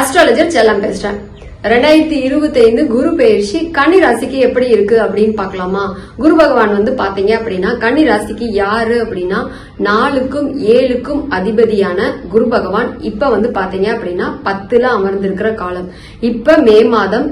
Astrologer செல்லம் பேசுறேன் ரெண்டாயிரத்தி இருபத்தி ஐந்து குரு பயிற்சி கன்னி ராசிக்கு எப்படி இருக்கு அப்படின்னு பார்க்கலாமா? குரு பகவான் வந்து பாத்தீங்க அப்படின்னா கன்னி ராசிக்கு யாரு அப்படின்னா நாலுக்கும் ஏழுக்கும் அதிபதியான குரு பகவான் இப்ப வந்து பாத்தீங்க அப்படின்னா பத்துல அமர்ந்திருக்கிற காலம். இப்ப மே மாதம்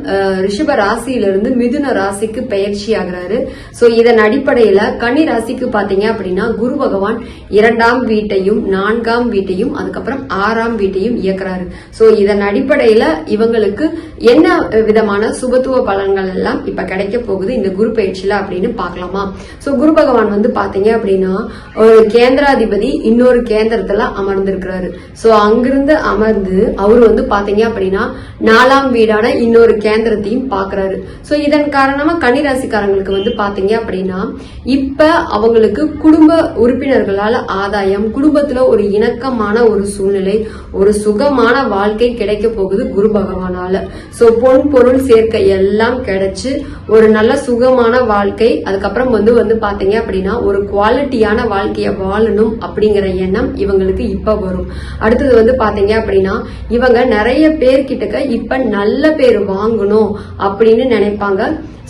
ரிஷப ராசியிலிருந்து மிதுன ராசிக்கு பயிற்சி ஆகிறாரு. சோ இதன் அடிப்படையில கன்னி ராசிக்கு பாத்தீங்க அப்படின்னா குரு பகவான் இரண்டாம் வீட்டையும் நான்காம் வீட்டையும் அதுக்கப்புறம் ஆறாம் வீட்டையும் இயக்குறாரு. சோ இதன் அடிப்படையில இவங்களுக்கு என்ன விதமான சுபத்துவ பலன்கள் எல்லாம் இப்ப கிடைக்க போகுது? இந்த குரு பயிற்சியில அப்படின்னு பார்க்கலாமா? சோ குரு பகவான் வந்து பாத்தீங்க அப்படின்னா ஒரு கேந்திராதிபதி இன்னொரு கேந்திரத்துல அமர்ந்திருக்கிறாரு. சோ அங்கிருந்து அமர்ந்து அவர் வந்து பாத்தீங்க அப்படின்னா நாலாம் வீடான இன்னொரு கேந்திரத்தையும் பாக்குறாரு. சோ இதன் காரணமா கன்னிராசிக்காரங்களுக்கு வந்து பாத்தீங்க அப்படின்னா இப்ப அவங்களுக்கு குடும்ப உறுப்பினர்களால ஆதாயம் குடும்பத்துல ஒரு இணக்கமான ஒரு சூழ்நிலை ஒரு சுகமான வாழ்க்கை கிடைக்க போகுது குரு பகவானால. ஸோ பொன் பொருள் சேர்க்கை எல்லாம் கிடைச்சு ஒரு நல்ல சுகமான வாழ்க்கை. அதுக்கப்புறம் வந்து வந்து பார்த்தீங்க அப்படின்னா ஒரு குவாலிட்டியான வாழ்க்கையை வாழணும் அப்படிங்கிற எண்ணம் இவங்களுக்கு இப்போ வரும். அடுத்தது வந்து பார்த்தீங்க அப்படின்னா இவங்க நிறைய பேர்கிட்டக்க இப்போ நல்ல பேர் வாங்கணும் அப்படின்னு நினைப்பாங்க.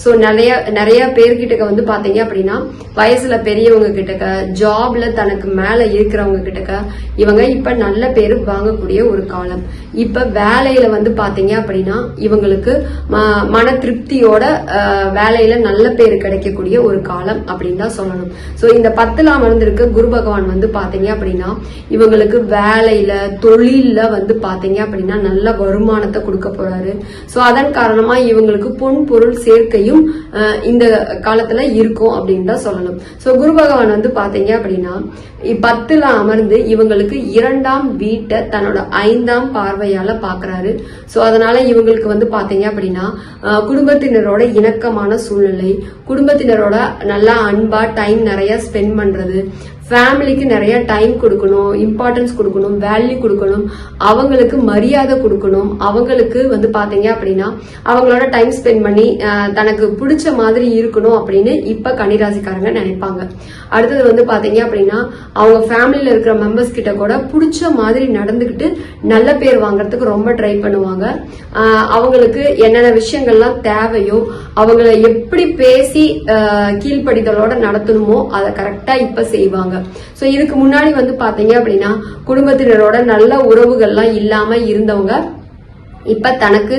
ஸோ நிறைய நிறைய பேர்கிட்ட வந்து பார்த்தீங்க அப்படின்னா வயசுல பெரியவங்க கிட்டக்க ஜாப்ல தனக்கு மேலே இருக்கிறவங்க கிட்டக்க இவங்க இப்ப நல்ல பேர் வாங்கக்கூடிய ஒரு காலம். இப்ப வேலையில வந்து பார்த்தீங்க அப்படின்னா இவங்களுக்கு ம- மன திருப்தியோட வேலையில் வேலையில நல்ல பேர் கிடைக்கக்கூடிய ஒரு காலம் அப்படின்னு தான் சொல்லணும். ஸோ இந்த பத்தில் அமர்ந்திருக்க குரு பகவான் வந்து பார்த்தீங்க அப்படின்னா இவங்களுக்கு வேலையில தொழிலில் வந்து பார்த்தீங்க அப்படின்னா நல்ல வருமானத்தை கொடுக்க போறாரு. ஸோ அதன் காரணமா இவங்களுக்கு பொன் பொருள் சேர்க்கையும் அஹ், இந்த காலத்துல இருக்கும் அப்படின்னு தான் சொல்லணும். சோ குரு பகவான் வந்து பாத்தீங்க அப்படின்னா பத்துல அமர்ந்து இவங்களுக்கு இரண்டாம் வீட்டை தன்னோட ஐந்தாம் பார்வையால பாக்குறாரு. சோ அதனால இவங்களுக்கு வந்து பாத்தீங்க அப்படின்னா குடும்பத்தினரோட இணக்கமான சூழ்நிலை குடும்பத்தினரோட நல்லா அன்பா டைம் நிறைய ஸ்பெண்ட் பண்றது ஃபேமிலிக்கு நிறைய டைம் கொடுக்கணும் இம்பார்ட்டன்ஸ் கொடுக்கணும் வேல்யூ கொடுக்கணும் அவங்களுக்கு மரியாதை கொடுக்கணும். அவங்களுக்கு வந்து பாத்தீங்க அப்படின்னா அவங்களோட டைம் ஸ்பெண்ட் பண்ணி தனக்கு பிடிச்ச மாதிரி இருக்கணும் அப்படின்னு இப்ப கன்னிராசிக்காரங்க நினைப்பாங்க. அடுத்தது வந்து பாத்தீங்க அப்படின்னா அவங்க ஃபேமிலியில இருக்கிற மெம்பர்ஸ் கிட்ட கூட பிடிச்ச மாதிரி நடந்துகிட்டு நல்ல பேர் வாங்குறதுக்கு ரொம்ப ட்ரை பண்ணுவாங்க. அவங்களுக்கு என்னென்ன விஷயங்கள்லாம் தேவையோ அவங்கள எப்படி பேசி கீழ்ப்படிதலோட நடத்தணுமோ அதை கரெக்டா இப்ப செய்வாங்க. ஸோ இதுக்கு முன்னாடி வந்து பாத்தீங்க அப்படின்னா குடும்பத்தினரோட நல்ல உறவுகள்லாம் இல்லாம இருந்தவங்க இப்ப தனக்கு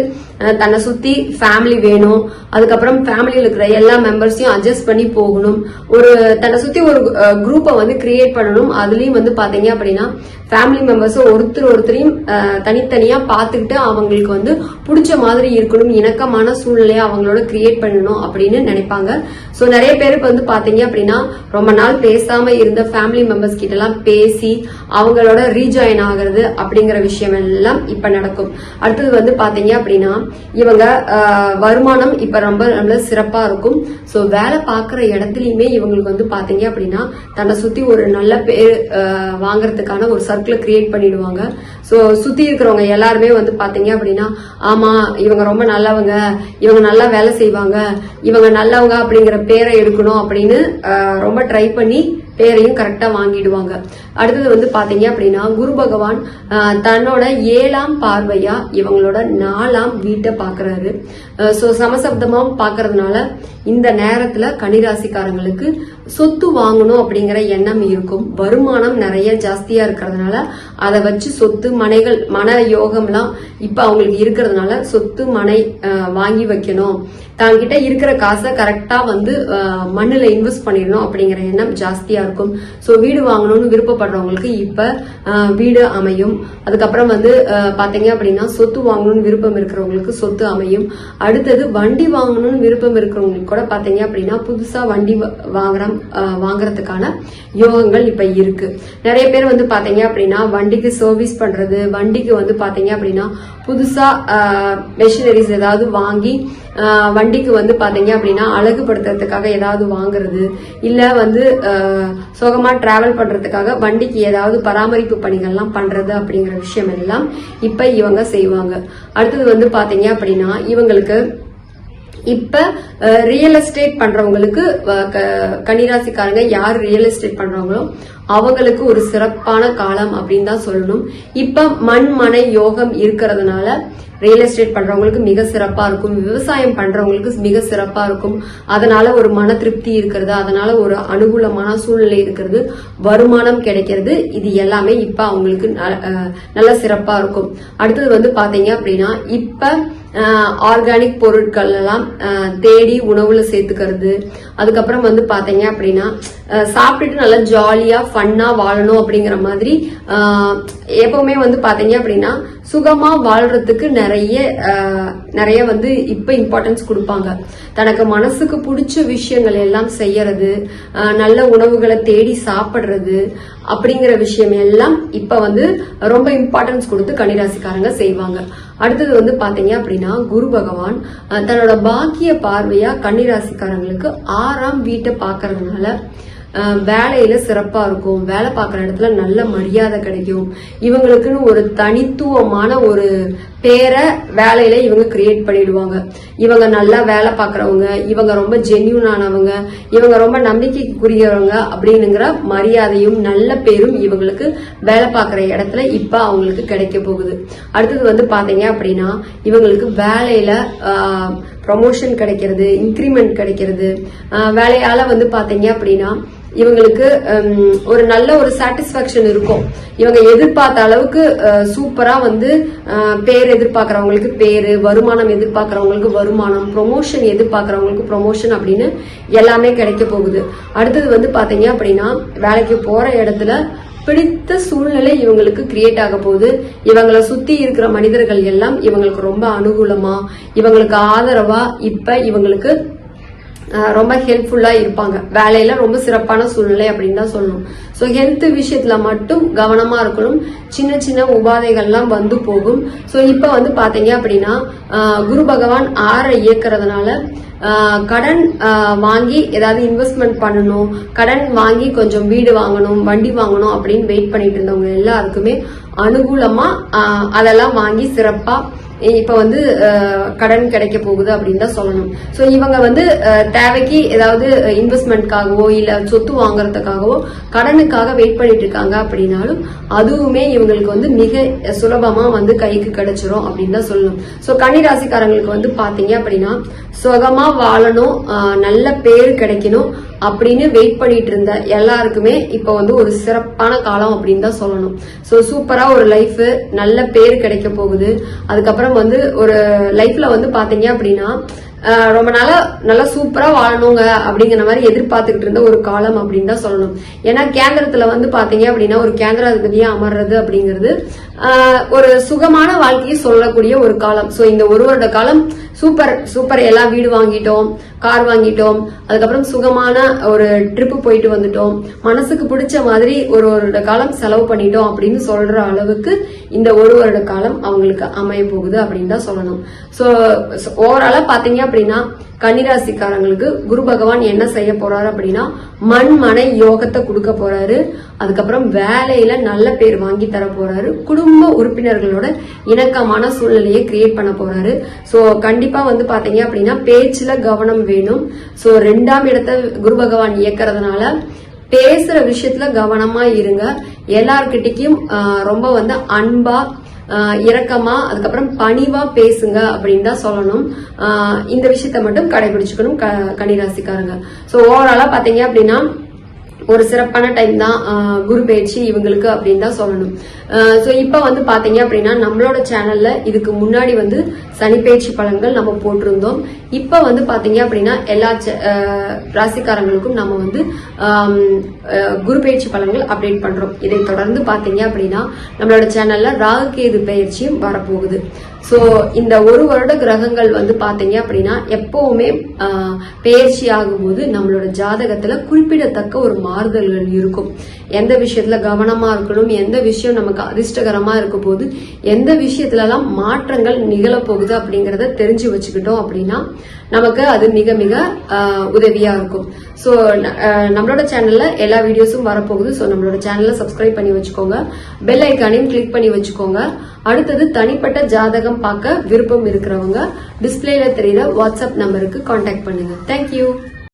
தன்னை சுத்தி ஃபேமிலி வேணும். அதுக்கப்புறம் ஃபேமிலியில் இருக்கிற எல்லா மெம்பர்ஸையும் அட்ஜஸ்ட் பண்ணி போகணும். ஒரு தன்னை சுத்தி ஒரு குரூப்பை வந்து கிரியேட் பண்ணணும். அதுலயும் வந்து பாத்தீங்க அப்படின்னா ஃபேமிலி மெம்பர்ஸும் ஒருத்தர் ஒருத்தரையும் தனித்தனியாக பார்த்துக்கிட்டு அவங்களுக்கு வந்து பிடிச்ச மாதிரி இருக்கணும் இணக்கமான சூழ்நிலையை அவங்களோட கிரியேட் பண்ணணும் அப்படின்னு நினைப்பாங்க. ஸோ நிறைய பேருக்கு வந்து பார்த்தீங்க அப்படின்னா ரொம்ப நாள் பேசாம இருந்த ஃபேமிலி மெம்பர்ஸ் கிட்டலாம் பேசி அவங்களோட ரீஜாயின் ஆகுறது அப்படிங்கிற விஷயம் எல்லாம் இப்போ நடக்கும். அடுத்தது வந்து பார்த்தீங்க அப்படின்னா இவங்க வருமானம் இப்போ ரொம்ப நல்ல சிறப்பாக இருக்கும். ஸோ வேலை பார்க்குற இடத்துலையுமே இவங்களுக்கு வந்து பார்த்தீங்க அப்படின்னா தன்னை சுற்றி ஒரு நல்ல பேர் வாங்குறதுக்கான ஒரு சர்க்கிளை கிரியேட் பண்ணிடுவாங்க. ஸோ சுற்றி இருக்கிறவங்க எல்லாருமே வந்து பார்த்தீங்க அப்படின்னா ஆமாம் இவங்க ரொம்ப நல்லவங்க இவங்க நல்லா வேலை செய்வாங்க இவங்க நல்லவங்க அப்படிங்கிற பேரை எடுக்கணும் அப்படின்னு ரொம்ப ட்ரை பண்ணி பேரையும் கரெக்டாக வாங்கிடுவாங்க. அடுத்தது வந்து பார்த்தீங்க அப்படின்னா குரு பகவான் தன்னோட ஏழாம் பார்வையா இவங்களோட நாலாம் வீட்டை பார்க்குறாரு ஸோ சமசப்தமாகவும் பார்க்கறதுனால இந்த நேரத்தில் கனிராசிக்காரங்களுக்கு சொத்து வாங்கணும் அப்படிங்கிற எண்ணம் இருக்கும். வருமானம் நிறைய ஜாஸ்தியா இருக்கிறதுனால அதை வச்சு சொத்து மனைகள் மன யோகம்லாம் இப்போ அவங்களுக்கு இருக்கிறதுனால சொத்து மனை வாங்கி வைக்கணும். தாங்கிட்ட இருக்கிற காசை கரெக்டாக வந்து மண்ணில் இன்வெஸ்ட் பண்ணிடணும் அப்படிங்கிற எண்ணம் ஜாஸ்தியாக இருக்கும். ஸோ வீடு வாங்கணும்னு விருப்பப்படுறவங்களுக்கு இப்போ வீடு அமையும். அதுக்கப்புறம் வந்து பார்த்தீங்க அப்படின்னா சொத்து வாங்கணும்னு விருப்பம் இருக்கிறவங்களுக்கு சொத்து அமையும். அடுத்தது வண்டி வாங்கணும்னு விருப்பம் இருக்கிறவங்களுக்கு கூட பார்த்தீங்க அப்படின்னா புதுசாக வண்டி வ- வாங்குற வாங்குறதுக்கான யோகங்கள் இப்போ இருக்கு. நிறைய பேர் வந்து பார்த்தீங்க அப்படின்னா வண்டி வண்டிக்கு சர்வீஸ் பண்றது வண்டிக்கு வந்து பாத்தீங்க அப்படின்னா புதுசா மெஷினரிஸ் ஏதாவது வாங்கி வண்டிக்கு வந்து பாத்தீங்க அப்படின்னா அழகுபடுத்துறதுக்காக ஏதாவது வாங்குறது இல்ல வந்து சுகமா டிராவல் பண்றதுக்காக வண்டிக்கு ஏதாவது பராமரிப்பு பணிகள்லாம் பண்றது அப்படிங்கிற விஷயம் எல்லாம் இப்ப இவங்க செய்வாங்க. அடுத்தது வந்து பாத்தீங்க அப்படின்னா இவங்களுக்கு இப்ப ரியல் எஸ்டேட் பண்றவங்களுக்கு க- கன்னிராசிக்காரங்க யார் ரியல் எஸ்டேட் பண்றவங்களோ அவங்களுக்கு ஒரு சிறப்பான காலம் அப்படின்னு தான் சொல்லணும். இப்ப மண் மனை யோகம் இருக்கிறதுனால ரியல் எஸ்டேட் பண்றவங்களுக்கு மிக சிறப்பா இருக்கும். விவசாயம் பண்றவங்களுக்கு மிக சிறப்பா இருக்கும். அதனால ஒரு மன திருப்தி இருக்கிறது. அதனால ஒரு அனுகூலமான சூழ்நிலை இருக்கிறது. வருமானம் கிடைக்கிறது. இது எல்லாமே இப்ப அவங்களுக்கு ந- நல்ல சிறப்பா இருக்கும். அடுத்தது வந்து பாத்தீங்க அப்படின்னா இப்ப ஆர்கானிக் பொருட்கள் எல்லாம் தேடி உணவுல சேர்த்துக்கிறது. அதுக்கப்புறம் வந்து பாத்தீங்க அப்படின்னா சாப்பிட்டுட்டு நல்லா ஜாலியா ஃபன்னா வாழணும் அப்படிங்கிற மாதிரி எப்பவுமே வந்து பாத்தீங்க அப்படின்னா சுகமா வாழ்றதுக்கு நிறைய நிறைய வந்து இப்ப இம்பார்ட்டன்ஸ் கொடுப்பாங்க. தனக்கு மனசுக்கு பிடிச்ச விஷயங்கள் எல்லாம் செய்யறது நல்ல உணவுகளை தேடி சாப்பிடுறது அப்படிங்கிற விஷயம் எல்லாம் இப்ப வந்து ரொம்ப இம்பார்ட்டன்ஸ் கொடுத்து கன்னிராசிக்காரங்க செய்வாங்க. அடுத்தது வந்து பாத்தீங்க அப்படின்னா குரு பகவான் தன்னோட பாக்கிய பார்வையா கன்னிராசிக்காரங்களுக்கு ஆறாம் வீட்டை பாக்குறதுனால வேலையில சிறப்பா இருக்கும். வேலை பார்க்குற இடத்துல நல்ல மரியாதை கிடைக்கும். இவங்களுக்குன்னு ஒரு தனித்துவமான ஒரு பேரை வேலையில இவங்க கிரியேட் பண்ணிடுவாங்க. இவங்க நல்லா வேலை பார்க்குறவங்க இவங்க ரொம்ப ஜென்யூனானவங்க இவங்க ரொம்ப நம்பிக்கைக்குரியவங்க அப்படின்னுங்கிற மரியாதையும் நல்ல பேரும் இவங்களுக்கு வேலை பார்க்குற இடத்துல இப்ப அவங்களுக்கு கிடைக்க போகுது. அடுத்தது வந்து பாத்தீங்க அப்படின்னா இவங்களுக்கு வேலையில ப்ரொமோஷன் கிடைக்கிறது இன்க்ரிமெண்ட் கிடைக்கிறது. வேலையால வந்து பாத்தீங்க அப்படின்னா இவங்களுக்கு ஒரு நல்ல ஒரு சாட்டிஸ்பாக்சன் இருக்கும். இவங்க எதிர்பார்த்த அளவுக்கு சூப்பரா வந்து பேர் எதிர்பார்க்கறவங்களுக்கு பேரு வருமானம் எதிர்பார்க்கறவங்களுக்கு வருமானம் ப்ரொமோஷன் எதிர்பார்க்கறவங்களுக்கு ப்ரொமோஷன் அப்படின்னு எல்லாமே கிடைக்க போகுது. அடுத்தது வந்து பாத்தீங்க அப்படின்னா வேலைக்கு போற இடத்துல பிடித்த சூழ்நிலை இவங்களுக்கு கிரியேட் ஆக போகுது. இவங்களை சுத்தி இருக்கிற மனிதர்கள் எல்லாம் இவங்களுக்கு ரொம்ப அனுகூலமா இவங்களுக்கு ஆதரவா இப்ப இவங்களுக்கு ரொம்ப ஹெல்ப்ஃபுல்லா இருப்பாங்க. வேலையில ரொம்ப சிறப்பான சூழ்நிலை அப்படின்னு தான் சொல்லணும். ஸோ ஹெல்த் விஷயத்துல மட்டும் கவனமா இருக்கணும். சின்ன சின்ன உபாதைகள்லாம் வந்து போகும். ஸோ இப்போ வந்து பாத்தீங்க அப்படின்னா குரு பகவான் ஆறை இயக்குறதுனால கடன் வாங்கி ஏதாவது இன்வெஸ்ட்மெண்ட் பண்ணணும் கடன் வாங்கி கொஞ்சம் வீடு வாங்கணும் வண்டி வாங்கணும் அப்படின்னு வெயிட் பண்ணிட்டு இருந்தவங்க எல்லாருக்குமே அனுகூலமா அதெல்லாம் வாங்கி சிறப்பா இப்ப வந்து கடன் கிடைக்க போகுது அப்படின்னு தான் சொல்லணும். சோ இவங்க வந்து தேவைக்கு ஏதாவது இன்வெஸ்ட்மெண்ட்காகவோ இல்ல சொத்து வாங்குறதுக்காகவோ கடனுக்காக வெயிட் பண்ணிட்டு இருக்காங்க அப்படின்னாலும் அதுவுமே இவங்களுக்கு வந்து மிக சுலபமா வந்து கைக்கு கிடைச்சிரும் அப்படின்னு தான் சொல்லணும். சோ கன்னிராசிக்காரங்களுக்கு வந்து பாத்தீங்க அப்படின்னா சுகமா வாழணும் நல்ல பேர் கிடைக்கணும் அப்படின்னு வெயிட் பண்ணிட்டு இருந்த எல்லாருக்குமே இப்போ வந்து ஒரு சிறப்பான காலம் அப்படின்னு தான் சொல்லணும். ஸோ சூப்பரா ஒரு லைஃப் நல்ல பேர் கிடைக்க போகுது. அதுக்கப்புறம் வந்து ஒரு லைஃப்ல வந்து பாத்தீங்க அப்படின்னா ரொம்ப நாளா நல்லா சூப்பரா வாழணுங்க அப்படிங்கிற மாதிரி எதிர்பார்த்துக்கிட்டு இருந்த ஒரு காலம் அப்படின்னு தான் சொல்லணும். ஏன்னா கேந்திரத்துல வந்து பாத்தீங்க அப்படின்னா ஒரு கேந்திராதிபதியா அமர்றது அப்படிங்கிறது ஒரு சுகமான வாழ்க்கையை சொல்லக்கூடிய ஒரு காலம். சோ இந்த ஒரு வருட காலம் சூப்பர் சூப்பர் எல்லாம் வீடு வாங்கிட்டோம் கார் வாங்கிட்டோம் அதுக்கப்புறம் சுகமான ஒரு ட்ரிப்பு போயிட்டு வந்துட்டோம். மனசுக்கு பிடிச்ச மாதிரி ஒரு ஒரு காலம் செலவு பண்ணிட்டோம் அப்படின்னு சொல்ற அளவுக்கு இந்த ஒரு வருட காலம் அவங்களுக்கு அமைய போகுது அப்படின்னு தான் சொல்லணும். சோ ஓவராலா பாத்தீங்க அப்படின்னா கன்னிராசிக்காரங்களுக்கு குரு பகவான் என்ன செய்ய போறாரு அப்படின்னா மண் மனை யோகத்தை கொடுக்க போறாரு. அதுக்கப்புறம் வேலையில நல்ல பேர் வாங்கி தர போறாரு. குடும்ப உறுப்பினர்களோட இணக்கமான சூழ்நிலையை கிரியேட் பண்ண போறாரு. சோ கண்டிப்பா வந்து பாத்தீங்க அப்படின்னா பேச்சுல கவனம் வேணும். சோ ரெண்டாம் இடத்தை குரு பகவான் இயக்கிறதுனால பேசுற விஷயத்துல கவனமா இருங்க. எல்லார்கிட்டயும் ரொம்ப வந்து அன்பா இரக்கமா அதுக்கப்புறம் பணிவா பேசுங்க அப்படின்னு தான் சொல்லணும். இந்த விஷயத்த மட்டும் கடைபிடிச்சுக்கணும் க- கன்னிராசிக்காரங்க. சோ ஓவராலா பாத்தீங்க அப்படின்னா ஒரு சிறப்பான டைம் தான் குரு பயிற்சி இவங்களுக்கு அப்படின்னு தான் சொல்லணும். ஸோ இப்போ வந்து பாத்தீங்க அப்படின்னா நம்மளோட சேனல்ல இதுக்கு முன்னாடி வந்து சனி பயிற்சி பலன்கள் நம்ம போட்டிருந்தோம். இப்போ வந்து பாத்தீங்க அப்படின்னா எல்லா ராசிக்காரங்களுக்கும் நம்ம வந்து குரு பயிற்சி பலன்கள் அப்டேட் பண்றோம். இதை தொடர்ந்து பாத்தீங்க அப்படின்னா நம்மளோட சேனல்ல ராகு கேது பயிற்சியும் வரப்போகுது. சோ இந்த ஒரு வருட கிரகங்கள் வந்து பாத்தீங்க அப்படின்னா எப்பவுமே பயிற்சி பெயர்ச்சி ஆகும்போது நம்மளோட ஜாதகத்துல குறிப்பிடத்தக்க ஒரு மாறுதல்கள் இருக்கும். எந்த விஷயத்துல கவனமா இருக்கணும் எந்த விஷயம் நமக்கு அதிர்ஷ்டகரமா இருக்க போது எந்த விஷயத்துல எல்லாம் மாற்றங்கள் நிகழப்போகுது அப்படிங்கறத தெரிஞ்சு வச்சுக்கிட்டோம் அப்படின்னா நமக்கு அது மிக மிக உதவியாக உதவியா இருக்கும். ஸோ நம்மளோட சேனல்ல எல்லா வீடியோஸும் வரப்போகுது. ஸோ நம்மளோட சேனலை சப்ஸ்கிரைப் பண்ணி வச்சுக்கோங்க. பெல் ஐக்கானையும் கிளிக் பண்ணி வச்சுக்கோங்க. அடுத்தது தனிப்பட்ட ஜாதகம் பார்க்க விருப்பம் இருக்கிறவங்க டிஸ்பிளேல தெரியுற வாட்ஸ்அப் நம்பருக்கு காண்டாக்ட் பண்ணுங்க. தேங்க்யூ